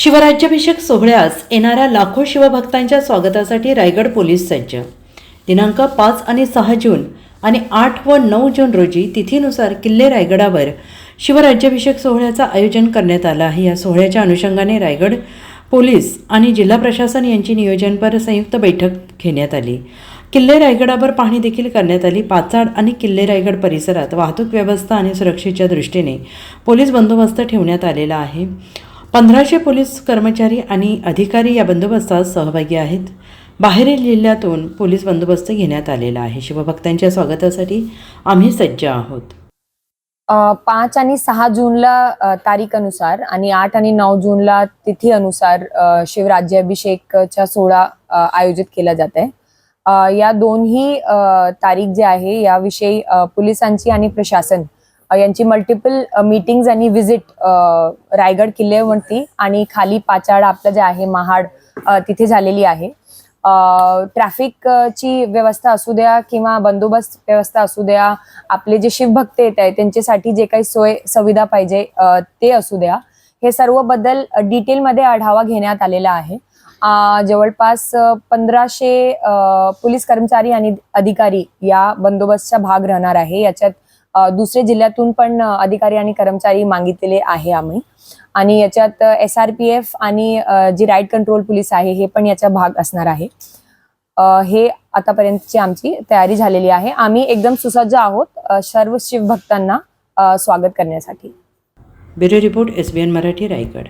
शिवराज्याभिषेक सोहळ्यास येणाऱ्या लाखो शिवभक्तांच्या स्वागतासाठी रायगड पोलीस सज्ज. दिनांक पाच आणि सहा जून आणि आठ व नऊ जून रोजी तिथीनुसार किल्ले रायगडावर शिवराज्याभिषेक सोहळ्याचं आयोजन करण्यात आलं आहे. या सोहळ्याच्या अनुषंगाने रायगड पोलीस आणि जिल्हा प्रशासन यांची नियोजनपर संयुक्त बैठक घेण्यात आली. किल्ले रायगडावर पाहणी देखील करण्यात आली. पाचाड आणि किल्ले रायगड परिसरात वाहतूक व्यवस्था आणि सुरक्षेच्या दृष्टीने पोलीस बंदोबस्त ठेवण्यात आलेला आहे. पंधराशे पोलीस कर्मचारी आणि अधिकारी या बंदोबस्तात सहभागी आहेत. बाहेरील जिल्ह्यातून पोलीस बंदोबस्त घेण्यात आलेला आहे. शिवभक्तांच्या स्वागतासाठी आम्ही सज्ज आहोत. पाच आणि सहा जूनला तारीख तारीखनुसार आणि आठ आणि नऊ जूनला तिथी अनुसार शिवराज्याभिषेकच्या शिवराज्याभिषेकचा सोहळा आयोजित केला जात आहे. या दोन्ही तारीख जे आहे याविषयी पोलिसांची आणि प्रशासन यांची मल्टिपल मीटिंग्ज आणि व्हिजिट रायगड किल्ल्यावरती आणि खाली पाचाड आपलं जे आहे महाड तिथे झालेली आहे. ट्रॅफिकची व्यवस्था असू द्या किंवा बंदोबस्त व्यवस्था असू द्या आपले जे शिवभक्त येत आहे त्यांच्यासाठी जे काही सोय सुविधा पाहिजे ते असू द्या. हे सर्वबद्दल डिटेलमध्ये आढावा घेण्यात आलेला आहे. जवळपास पंधराशे पोलीस कर्मचारी आणि अधिकारी या बंदोबस्तचा भाग राहणार आहे. याच्यात दुसरे जिल्ह्यातून पण अधिकारी आणि कर्मचारी मागितलेले आहे आम्ही. आणि याच्यात एस आर पी एफ आणि जी राईट कंट्रोल पोलीस आहे हे पण याचा भाग असणार आहे. हे आतापर्यंतची आमची तयारी झालेली आहे. आम्ही एकदम सुसज्ज आहोत सर्व शिवभक्तांना स्वागत करण्यासाठी. Bureau report S B N Marathi Raigad.